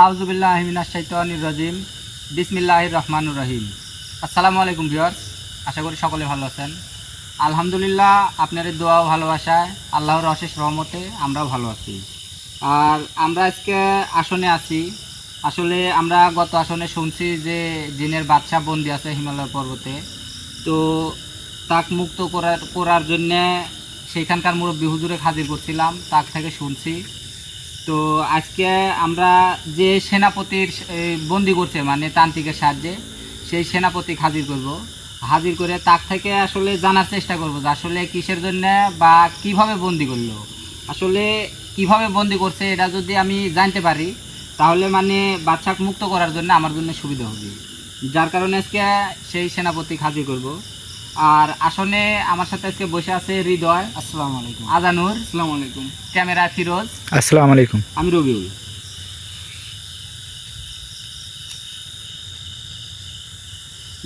আউজুবিল্লাহ হিমিনা শৈতানির রাজিম। বিসমিল্লাহির রহমানুর রহিম। আসসালামু আলাইকুম ভিউয়ার্স, আশা করি সকলে ভালো আছেন। আলহামদুলিল্লাহ আপনাদের দোয়া ও ভালোবাসায় আল্লাহর অশেষ রহমতে আমরাও ভালো আছি। আর আমরা আজকে আসনে আছি। আসলে আমরা গত আসনে শুনছি যে জিনের বাচ্চা বন্দি আছে হিমালয় পর্বতে। তো তাক মুক্ত করার করার জন্যে সেইখানকার মুরব্বী হুজুরে হাজির করছিলাম, তাক থেকে শুনছি। তো আজকে আমরা যে সেনাপতির বন্দি করছে মানে তান্ত্রিকের সাহায্যে, সেই সেনাপতি হাজির করব। হাজির করে তার থেকে আসলে জানার চেষ্টা করব যে আসলে কিসের জন্য বা কীভাবে বন্দি করল। আসলে কীভাবে বন্দি করছে এটা যদি আমি জানতে পারি, তাহলে মানে বাচ্চাকে মুক্ত করার জন্য আমার জন্য সুবিধা হবে। যার কারণে আজকে সেই সেনাপতি হাজির করব। আর আসনে আমার সাথে আজকে বসে আছে হৃদয়। আসসালামু আলাইকুম। আজানুর। আসসালামু আলাইকুম। ক্যামেরা ফিরোজ। আসসালামু আলাইকুম। আমি রবিউল।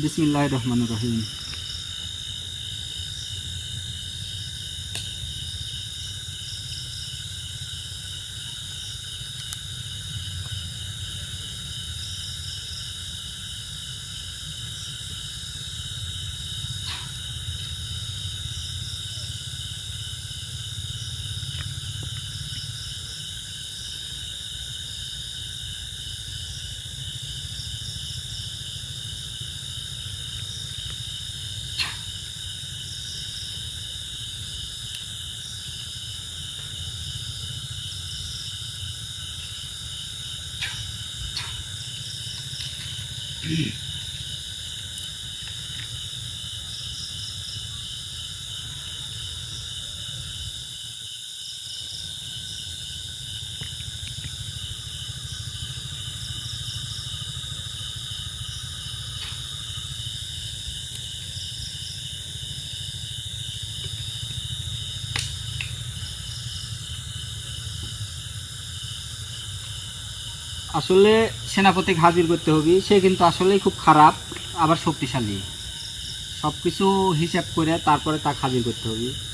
বিসমিল্লাহ রহমান রহিম। আসলে সেনাপতিকে হাজির করতে হবে, সে কিন্তু আসলেই খুব খারাপ, আবার শক্তিশালী। সব কিছু হিসাব করে তারপরে তাকে হাজির করতে হবে।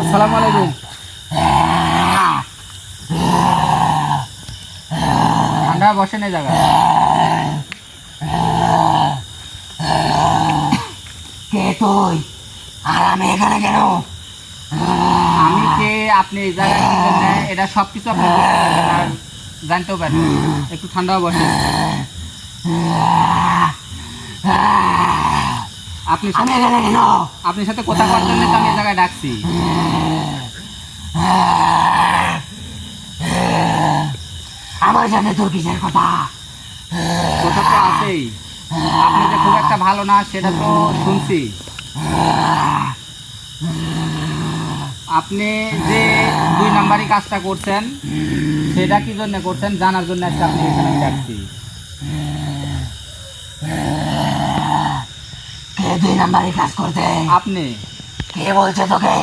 আসসালামু আলাইকুম। আপনারা বসেন এই জায়গায়। কে তুই? আর আমি এখানে কেন? আমি কে আপনি এই জায়গায় কি জন্য, এটা সব কিছু আপনি জানতেও পারবেন। একটু ঠান্ডা বসেন। আপনি আমি আপনার সাথে কথা বলার জন্য তো আমি এই জায়গায় ডাকছি। আমার সাথে তোর কিসের কথা? কথা তো আছেই। আপনি যে খুব একটা ভালো না সেটা তো শুনছি। আপনি যে দুই নাম্বারই কাজটা করছেন সেটা কি জন্য করছেন? জানার জন্য আজকে আপনি এখানে ডাকছি। দুই নাম্বারে কাজ করতে। আপনি? কে বলছে তোকে?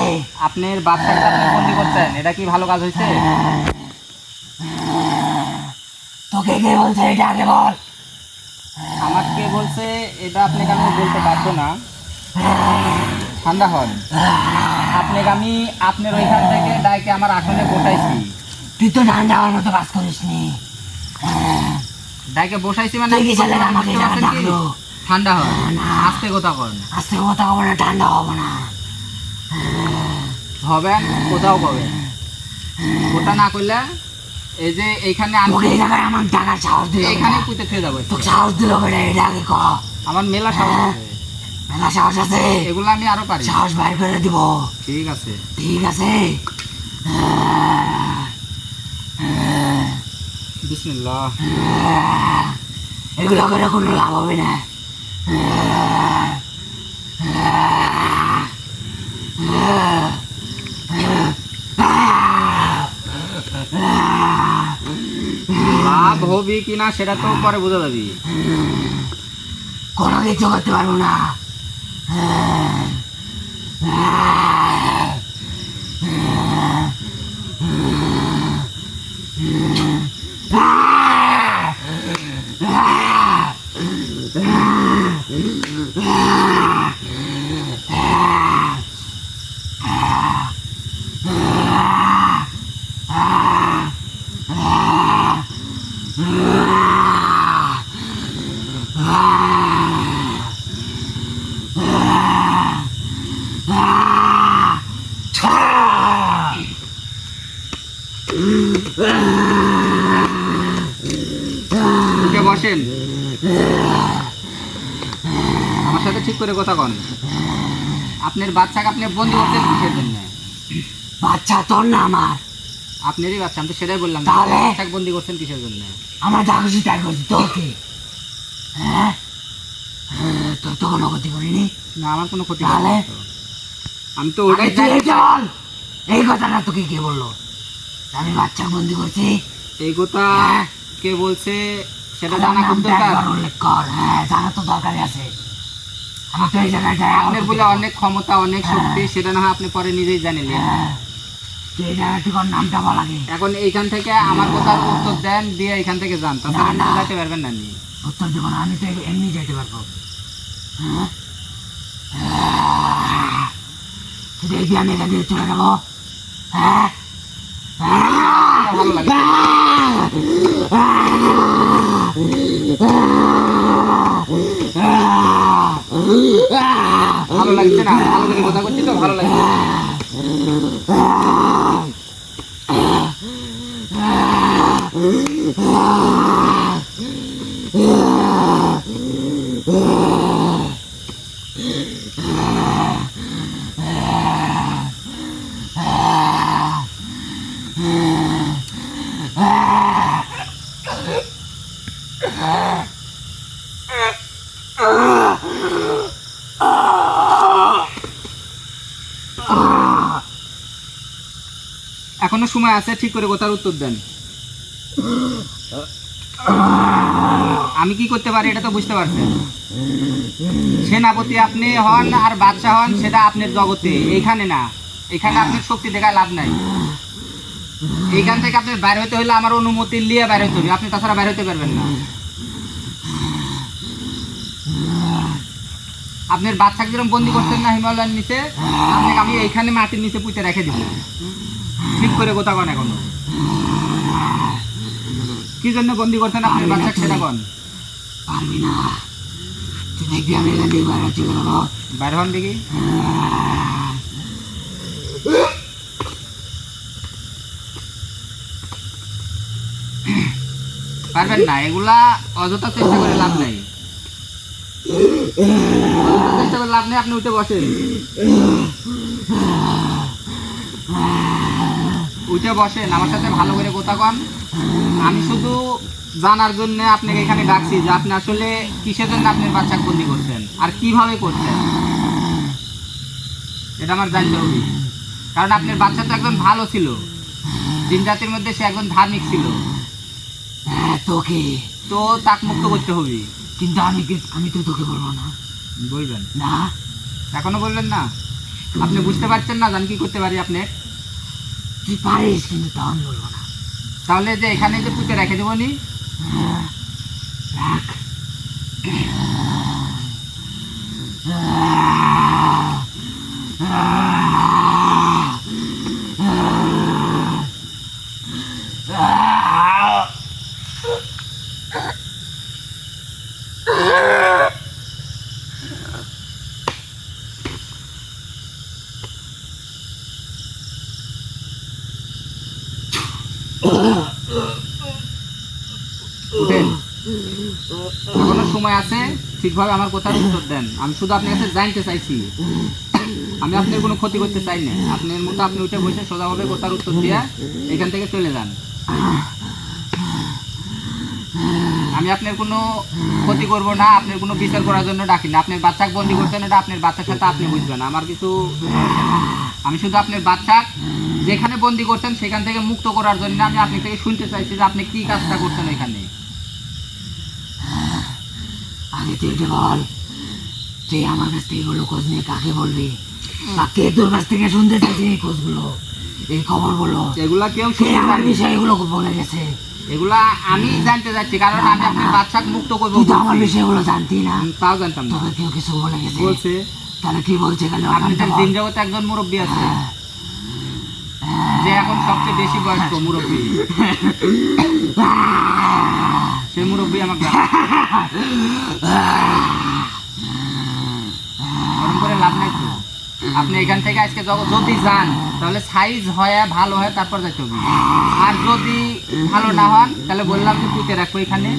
আপনার বাচ্চাকে আপনি বন্দি করছেন? এটা কি ভালো কাজ হয়েছে? তোকে কে বলছে? এটা আগে বল। আমাকে বলছে? এটা আপনাকে আমি বলতে পারব না? ঠান্ডা হন। আপনাকে আমি আপনার ওইখান থেকে ডাইকে আমার আসনে বসাইছি। তুই তো ঠান্ডা হওয়ার মতো কাজ করিস নি ডাইকে বসাইছি মানে তুই কি ছেলে আমাকে ঠান্ডা হন আস্তে কথা কন আজকে কথা হব না ঠান্ডা হবে না। হবে? কোথাও হবেন ওটা না করলে এই যে এইখানে আমি এই জায়গায় আমার টাকার সাহস দিল এইখানে পুঁতে খেয়ে যাব। তোকে সাহস দিল বেটা এটা আগে ক। আমার মেলা সাহস মেলা সাহস আছে। এগুলো আমি আরও পারি। সাহস বাইর করে দিব। ঠিক আছে। ঠিক আছে। বিসমিল্লাহ। এগুলো করে কোনো লাভ হবে না। লাভ হবি কিনা সেটা তো পরে বোঝা যাবি। কোনো কিছু করতে পারব না। উঠে বসেন আমার সাথে ঠিক করে কথা কন। আপনার বাচ্চাকে আপনি বন্দি করছেন কিসের জন্য? বাচ্চা তোর না আমার। আপনারই বাচ্চা আমি তো সেটাই বললাম। তাহলে? বাচ্চাকে বন্দি করছেন কিসের জন্য? আমরা যা খুশি তাই করছি তোর কি হ্যাঁ? হ্যাঁ, তোর তো কোনো ক্ষতি করিনি। না আমার কোনো ক্ষতি তাহলে? আমি তো ওটাই জানি। এই কথাটা তোকে কে বলল? আমি বাচ্চা বন্দি করছি। এই কথা হ্যাঁ। কে বলছে সেটা জানা খুব দরকার। উল্লেখ কর। হ্যাঁ জানা তো দরকারই আছে। এই আপনার বলে অনেক ক্ষমতা অনেক শক্তি সেটা না আপনি পরে নিজেই জানিলেন হ্যাঁ। এই নামটা বল এখন এইখান থেকে আমার কথার উত্তর দেন দিয়ে এখান থেকে যান। তাছাড়া আপনি না। পারবেন না। উত্তর দেবো না আমি তো এমনি যেতে পারব। হ্যাঁ? তুই দেখবি আমি এখান থেকে চলে যাব। হ্যাঁ? ভালো লাগে। ভালো লাগছে না ভালো করে কথা করছি তো ভালো লাগছে এখনও সময় আছে, ঠিক করে কথার উত্তর দেন। আমি কি করতে পারি এটা তো বুঝতে পারছেন। সেনাপতি আপনি হন আর বাদশা হন, সেটা আপনার জগতে। এইখানে না। এখানে আপনার শক্তি দেখায় লাভ নাই। এইখান থেকে আপনার বাইরে হতে হলে আমার অনুমতি নিয়ে বাইরে হতে হবে। আপনি তাছাড়া বাইরে হতে পারবেন না। আপনার বাচ্চাকে যেরকম বন্দি করছেন না হিমালয়ের নিচে? আপনাকে আমি এইখানে মাটির নিচে পুঁতে রেখে দিব। ঠিক করে কথা কন এখনও। কি জন্য বন্দি করছেন আপনার পারবি না বাচ্চা। সেটা কোন। পারবি না। থেকে বাইরে যাব বাইরে হন দেখি। পারবেন না এগুলা অযথা চেষ্টা করে লাভ নাই। চেষ্টা করে লাভ নেই আপনি উঠে বসেন। উঠে বসেন আমার সাথে ভালো করে কথা কন। আমি শুধু জানার জন্য আপনাকে এখানে ডাকছি যে আপনি আসলে কিসের জন্য আপনার বাচ্চা বন্দি করছেন আর কীভাবে করছেন? এটা আমার জানতে হবে। কারণ আপনার বাচ্চা তো একজন ভালো ছিল। দিন রাতের মধ্যে সে একজন ধার্মিক ছিল। হ্যাঁ তোকে তো তাক মুক্ত করতে হবে। কিন্তু আমি আমি তো তোকে বলব না। বলবেন? না। এখনও বলবেন না? আপনি বুঝতে পারছেন না জান কি করতে পারি আপনি তুই পারিস কিন্তু তখন বলব না। তাহলে যে এখানে যে পুঁতে রেখে দেবো নি? হ্যাঁ, রাখ। এখনও সময় আছে? ঠিকভাবে আমার কথার উত্তর দেন। আমি শুধু আপনার কাছে জানতে চাইছি। আমি আপনার কোনো ক্ষতি করতে চাই না। আপনার মতো আপনি উঠে বসে সোজাভাবে কথার উত্তর দিয়া এখান থেকে চলে যান। আমি আপনার কোনো ক্ষতি করব না। আপনার কোনো বিচার করার জন্য ডাকি না। আপনার বাচ্চাকে বন্দি করছেন এটা আপনার বাচ্চার সাথে আপনি বুঝবেন। আমার কিছু আমি শুধু আপনার বাচ্চা যেখানে বন্দি করছেন সেখান থেকে মুক্ত করার জন্য আমি আপনি থেকে শুনতে চাইছি যে আপনি কি কাজটা করছেন এখানে। আগে তুই এটা বল তুই আমার কাছ থেকে এগুলো খোঁজ নিয়ে কাকে বলবি? বা কে তোর কাছ থেকে শুনতে চাইছে এই খোঁজগুলো? এই খবর বলো এগুলা কেউ কে আমার বিষয়ে এগুলো বলে গেছে? এগুলা আমি জানতে যাচ্ছি কারণ আমি আপনার বাচ্চাকে মুক্ত করব তুই তো আমার। বিষয়গুলো জানতি না। তাও জানতাম না। তোকে কেউ কিছু বলে গেছে। বলছে। তাহলে কি বলছে গেল আপনাদের দিন জগতে একজন মুরব্বী আছে। যে এখন সবচেয়ে বেশি বয়স্ক মুরব্বী। সেই মুরব্বী আমাকে লাভ আপনি এখান থেকে আজকে যদি যান, তাহলে সাইজ হয়, ভালো হয়, তারপর যাইতে হবে। আর যদি ভালো না হন, তাহলে বললাম যে পুঁতে রাখব এখানে।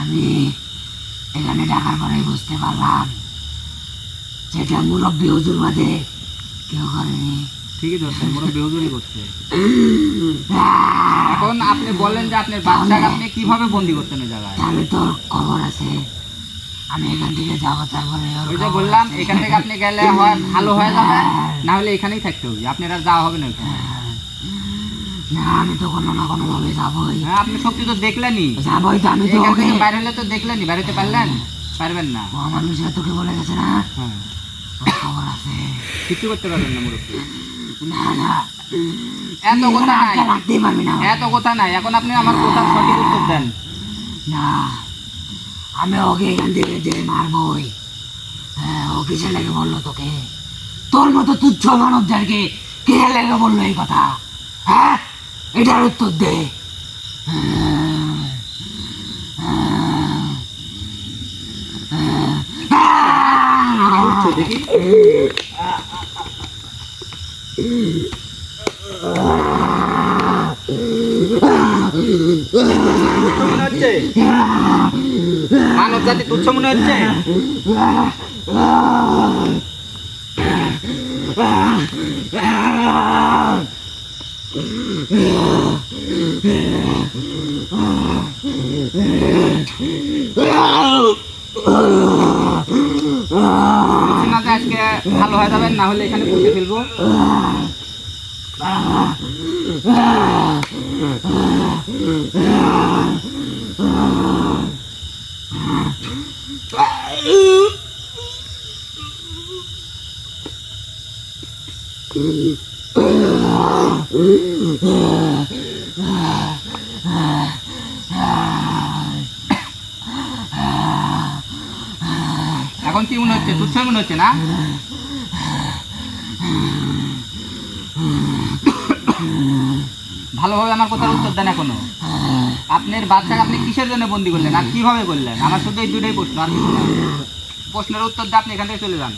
আমি এখানে ডাকার পরে বুঝতে পারলাম যেটা মুরব্বী হুজুর বাদে কেউ করেনি। ঠিকই ধরছেন করছে। এখন আপনি বলেন যে আপনার বাচ্চাকে আপনি কীভাবে বন্দি করতেন ওই জায়গায়? তাহলে তোর খবর আছে। আমি এখান থেকে যাব তারপরে বললাম এখান থেকে আপনি গেলে হয় ভালো হয়ে যাবে না হলে এখানেই থাকতে হবে। আপনার আর যাওয়া হবে না ওইখানে না আমি তো কোনো না কোনো ভাবে যাবোই। হ্যাঁ আপনি শক্তি তো দেখলেনই। যাবোই তো আমি তো এখান থেকে বাইরে হলে তো দেখলেনই বাইরেতে পারলেন? পারবেন না। আমার বিষয়ে তোকে বলে গেছে না? হ্যাঁ। খবর আছে। কিছু করতে পারবেন না মুরব্বী। না না। এত কথা নাই। হাতটা পারবি না এত কথা নাই। এখন আপনি আমার কথার সঠিক উত্তর দেন। না আমি ওকে এখান থেকে যে মারবই। হ্যাঁ ও কিসে লেগে বলল তোকে? তোর মতো তুচ্ছ মানবদেরকে কে লেগে বলল এই কথা? হ্যাঁ এটার উত্তর দে। দেখি। মানব জাতি তুচ্ছ মনে হচ্ছে। বলছি আজকে ভালো হয়ে যাবেন না হলে এখানে পুষে ফেলব। এখন কি মনে হচ্ছে? তুচ্ছ মনে হচ্ছে না? ভালোভাবে আমার কথার উত্তর দেন এখনও। আপনার বাচ্চাকে আপনি কিসের জন্য বন্দি করলেন? আর কীভাবে করলেন? আমার শুধু এই দুটাই প্রশ্ন, আর কিছু প্রশ্নের উত্তর দিয়ে আপনি এখান থেকে চলে যান।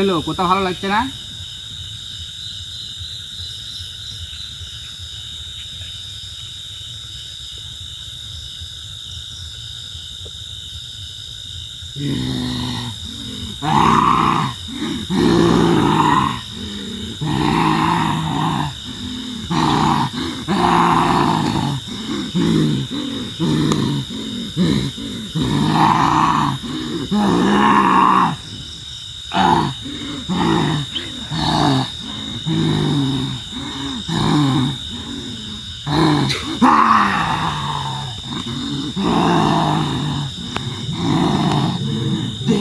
হলো? কোথাও ভালো লাগছে না? তুই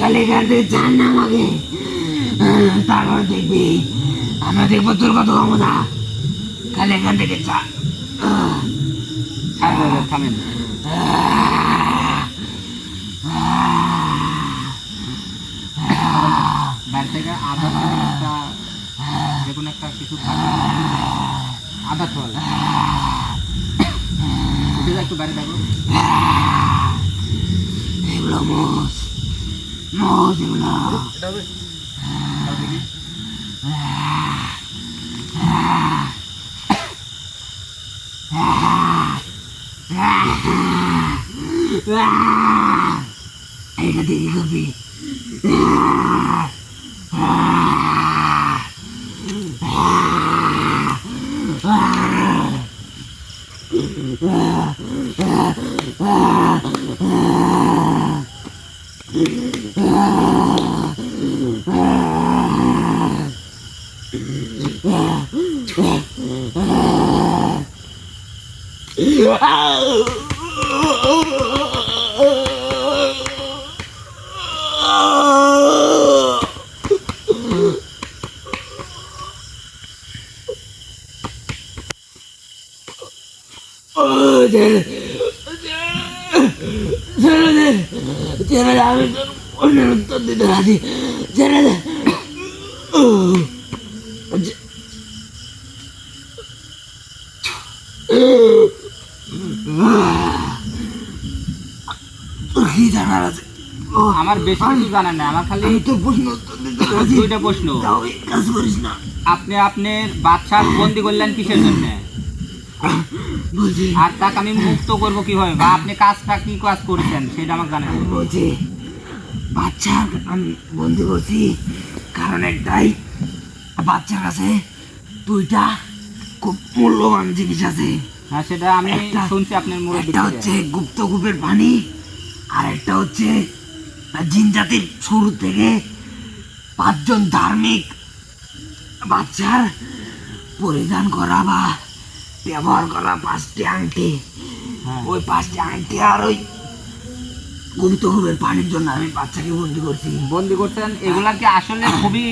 খালি এখান থেকে চান না আমাকে তারপর দেখবি আমরা দেখব তোর কত ক্ষমতা খালি এখান থেকে চা। থামেন। বাইরে থেকে কার্ড একটা যে কোনো একটা কিছু। আধার ফল উঠে যা একটু বাইরে থাকো। এগুলো মোষ। মোষ এগুলো। এটা হবে। Aina diri kami. Ah! তাও দেখি। এটা দেখি করবি ছেড়ে দে ছেড়ে দে আমি তোর অন্যের উত্তর দিতে রাজি ছেড়ে দে তোর কি জানার আছে ও আমার বেশি কিছু জানার নাই আমার খালি দুইটা প্রশ্ন। না। আপনি আপনার বাচ্চা বন্দি করলেন কিসের জন্য? আর তাকে আমি মুক্ত করব কীভাবে? বা আপনি কাজটা কি কাজ করছেন সেটা আমাকে জানেন। বলছি বাচ্চা আমি বন্দি করছি কারণ একটাই বাচ্চার কাছে দুইটা খুব মূল্যবান জিনিস আছে। হ্যাঁ সেটা আমি শুনছি আপনার মুখে একটা হচ্ছে গুপ্তকূপের পানি আর একটা হচ্ছে জিন জাতির শুরু থেকে পাঁচজন ধার্মিক বাচ্চার পরিধান করা বা ব্যবহার করা পাঁচটি আংটি। হ্যাঁ। ওই পাঁচটি আংটি আর ওই গুপ্তকূপের পানির জন্য আমি বাচ্চাকে বন্দি করছি। বন্দি করছেন? এগুলা কি আসলে খুবই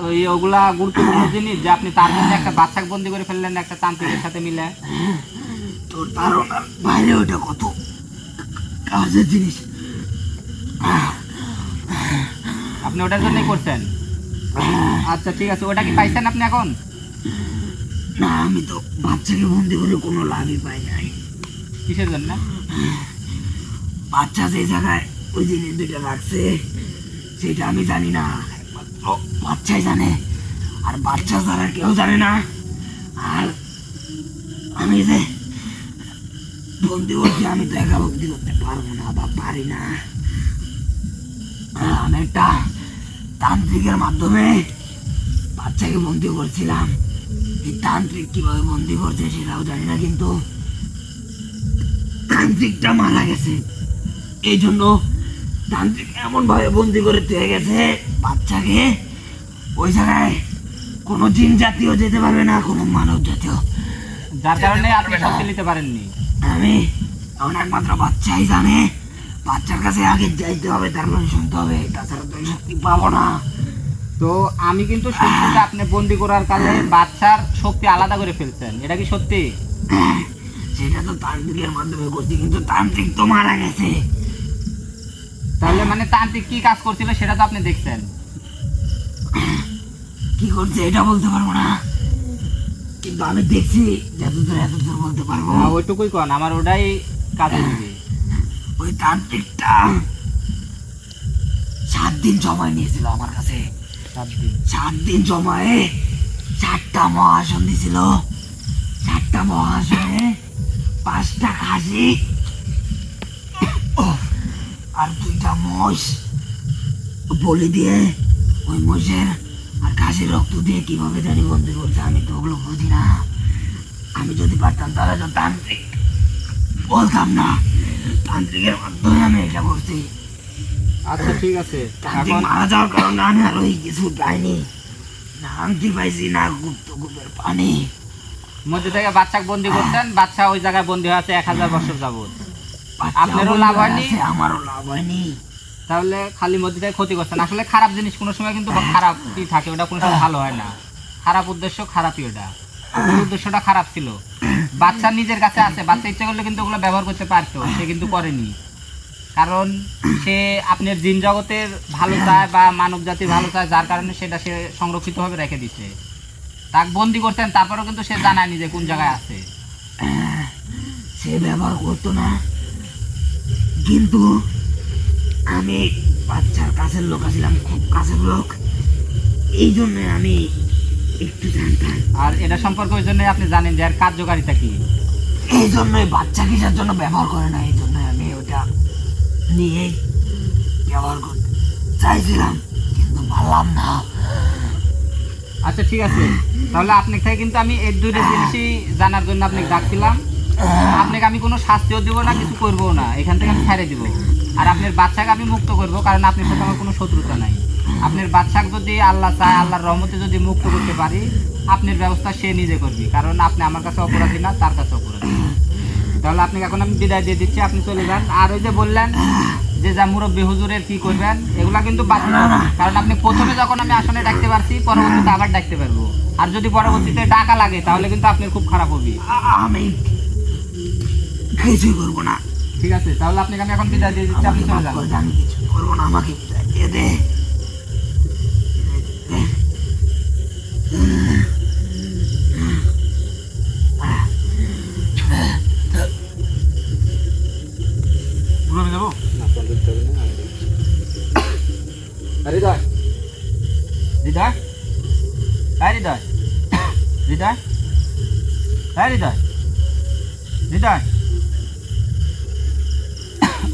ওই ওগুলা গুরুত্বপূর্ণ জিনিস যে আপনি তার মধ্যে একটা বাচ্চাকে বন্দি করে ফেললেন একটা তান্ত্রিকের সাথে মিলে? তোর ধারণার বাইরে ওটা কত কাজের জিনিস? আপনি ওটার জন্যই করছেন? আচ্ছা ঠিক আছে। ওটা কি পাইছেন আপনি এখন? না আমি তো বাচ্চাকে বন্দি করে কোনো লাভই পাই নাই। কিসের জন্য? বাচ্চা যে জায়গায় ওই জিনিস দুইটা রাখছে সেটা আমি জানি না। বাচ্চাই জানে। আর বাচ্চা ছাড়া কেউ জানে না। আর আমি যে বন্দি করছি আমি তো একা বন্দি করতে পারব না বা পারি না। একটা তান্ত্রিকের মাধ্যমে বাচ্চাকে বন্দি করছিলাম। এই তান্ত্রিক কীভাবে বন্দি করছে সেটাও জানি না কিন্তু তান্ত্রিকটা মারা গেছে। এই জন্য তান্ত্রিক এমনভাবে বন্দি করে তুই গেছে বাচ্চাকে ওই জায়গায় কোনো জিন জাতীয় যেতে পারবে না কোনো মানব জাতীয় যার কারণে আপনি শক্তি নিতে পারেননি। আমি এখন একমাত্র বাচ্চাই জানে বাচ্চার কাছে আগে যাইতে হবে তারপরে শুনতে হবে তাছাড়া তো শক্তি পাবো না। তো আমি কিন্তু শুনছি যে আপনি বন্দি করার কালে বাচ্চার শক্তি আলাদা করে ফেলছেন এটা কি সত্যি? সেটা তো তান্ত্রিকের মাধ্যমে করছি কিন্তু তান্ত্রিক তো মারা গেছে। তাহলে মানে তান্ত্রিক কি কাজ করছিল সেটা তো আপনি দেখছেন। কি করছে এটা বলতে পারব না কিন্তু আমি দেখছি যতদূর এতদূর বলতে পারব। ওইটুকুই কন আমার ওটাই কাজে দিবে ওই তান্ত্রিকটা। সাত দিন সময় নিয়েছিল আমার কাছে। সাত দিন। সময়ে চারটা মহাসন দিছিল। চারটা মহাসনে পাঁচটা খাসি আর দুইটা মোষ বলি দিয়ে ওই মোষের আর খাসির রক্ত দিয়ে কীভাবে জানি বন্দি করছে আমি তো ওগুলো বুঝি না। আমি যদি পারতাম তাহলে তো তান্ত্রিক বলতাম না। তান্ত্রিকের মাধ্যমে আমি এটা করছি। আচ্ছা ঠিক আছে। তান্ত্রিক মারা যাওয়ার কারণে আমি আর ওই কিছু পাইনি। না আংটি পাইছি না গুপ্ত গুপের পানি। মধ্যে থেকে বাচ্চাকে বন্দি করতেন বাচ্চা ওই জায়গায় বন্দি হয়ে আছে এক হাজার বছর যাবত আপনারও লাভ হয়নি? আমারও লাভ হয়নি। তাহলে খালি মধ্যে থেকে ক্ষতি করছেন। আসলে খারাপ জিনিস কোনো সময় কিন্তু খারাপই থাকে ওটা কোনো সময় ভালো হয় না। খারাপ উদ্দেশ্য খারাপই ওটা। উদ্দেশ্যটা খারাপ ছিল। বাচ্চা নিজের কাছে আছে, বাচ্চা ইচ্ছা করলে কিন্তু ওগুলো ব্যবহার করতে পারতো, সে কিন্তু করেনি। কারণ সে আপনার জিন জগতের ভালো চায় বা মানব জাতির ভালো চায় যার কারণে সেটা সে সংরক্ষিতভাবে রেখে দিচ্ছে তাকে বন্দি করতেন, তারপরেও কিন্তু সে জানায়নি যে কোন জায়গায় আছে। সে ব্যবহার করতো না। কিন্তু আমি বাচ্চার কাছের লোক আছিলাম, খুব কাছের লোক। এই জন্য আমি আর এটা সম্পর্কে ওই জন্যই আপনি জানেন যে এর কার্যকারিতা কি? এই জন্যই বাচ্চা কিসের জন্য ব্যবহার করে না এই জন্য আমি ওটা নিয়ে ব্যবহার করতে চাইছিলাম কিন্তু পারলাম না। আচ্ছা ঠিক আছে। তাহলে আপনার থেকে কিন্তু আমি এই দুইটা জিনিসই জানার জন্য আপনাকে ডাকছিলাম। আপনাকে আমি কোনো শাস্তিও দিব না কিছু করব না। এখান থেকে আমি ছেড়ে দিব। আর আপনার বাচ্চাকে আমি মুক্ত করব কারণ আপনার সাথে আমার কোনো শত্রুতা নাই। আপনার বাচ্চাকে যদি আল্লাহ চায় আল্লাহর রহমতে যদি মুক্ত করতে পারি আপনার ব্যবস্থা সে নিজে করবি। কারণ আপনি আমার কাছে অপরাধী না তার কাছে অপরাধী। তাহলে আপনাকে এখন আমি বিদায় দিয়ে দিচ্ছি আপনি চলে যান। আর ওই যে বললেন যে যা মুরব্বী হুজুরের কি করবেন এগুলা কিন্তু বাদ কারণ আপনি প্রথমে যখন আমি আসনে ডাকতে পারছি পরবর্তীতে আবার ডাকতে পারব। আর যদি পরবর্তীতে ডাকা লাগে তাহলে কিন্তু আপনার খুব খারাপ হবে। আমি কিছুই করব না। ঠিক আছে তাহলে আপনাকে আমি এখন বিদায় দিয়ে দিচ্ছি আপনি চলে যান। আমি কিছু করব না আমাকে বিদায় দিয়ে দে।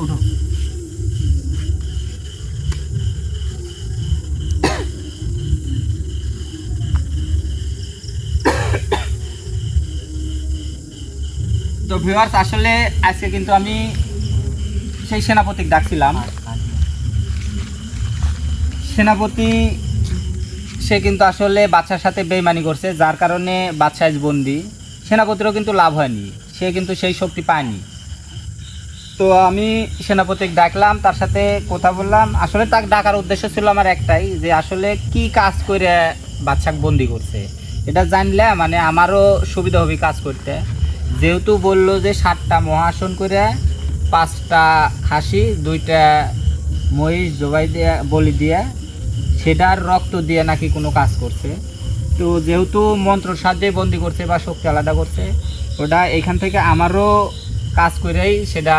উঠো। তো ভিউয়ার্স আসলে আজকে কিন্তু আমি সেই সেনাপতিক ডাকছিলাম। সেনাপতি, সে কিন্তু আসলে বাচ্চার সাথে বেইমানি করছে, যার কারণে বাচ্চা বন্দি। সেনাপতিরও কিন্তু লাভ হয়নি। সে কিন্তু সেই শক্তি পায়নি। তো আমি সেনাপতিকে ডাকলাম, তার সাথে কথা বললাম। আসলে তাকে ডাকার উদ্দেশ্য ছিল আমার একটাই, যে আসলে কি কাজ করে বাচ্চাকে বন্দি করছে। এটা জানলে মানে আমারও সুবিধা হবে কাজ করতে। যেহেতু বলল যে সাতটা মহাসন করে পাঁচটা খাসি, দুইটা মহিষ জবাই দিয়ে, বলি দিয়ে, সেটার রক্ত দিয়ে নাকি কোনো কাজ করছে। তো যেহেতু মন্ত্র সাহায্যে বন্দি করছে বা শক্তি আলাদা করছে ওটা এইখান থেকে আমারও কাজ করেই সেটা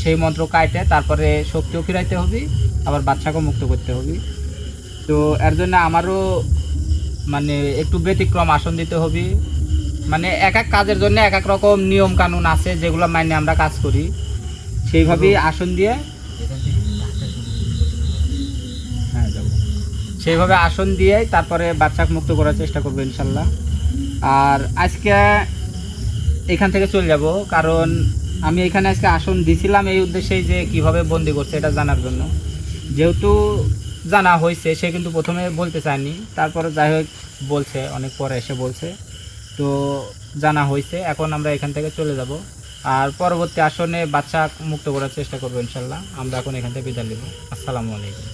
সেই মন্ত্র কাটে তারপরে শক্তিও ফিরাইতে হবে আবার বাচ্চাকেও মুক্ত করতে হবে। তো এর জন্য আমারও মানে একটু ব্যতিক্রম আসন দিতে হবে। মানে এক এক কাজের জন্য এক এক রকম নিয়ম কানুন আছে যেগুলো মাইনে আমরা কাজ করি। সেইভাবেই আসন দিয়ে সেইভাবে আসন দিয়ে তারপরে বাচ্চাকে মুক্ত করার চেষ্টা করব ইনশাল্লাহ। আর আজকে এখান থেকে চলে যাব, কারণ আমি এখানে আজকে আসন দিছিলাম এই উদ্দেশ্যেই যে কীভাবে বন্দি করছে এটা জানার জন্য। যেহেতু জানা হয়েছে, সে কিন্তু প্রথমে বলতে চায়নি। তারপরে যাই হোক, বলছে, অনেক পরে এসে বলছে। তো জানা হয়েছে, এখন আমরা এখান থেকে চলে যাব। আর পরবর্তী আসনে বাচ্চা মুক্ত করার চেষ্টা করব ইনশাল্লাহ। আমরা এখন এখান থেকে বিদায় নেব। আসসালামু আলাইকুম।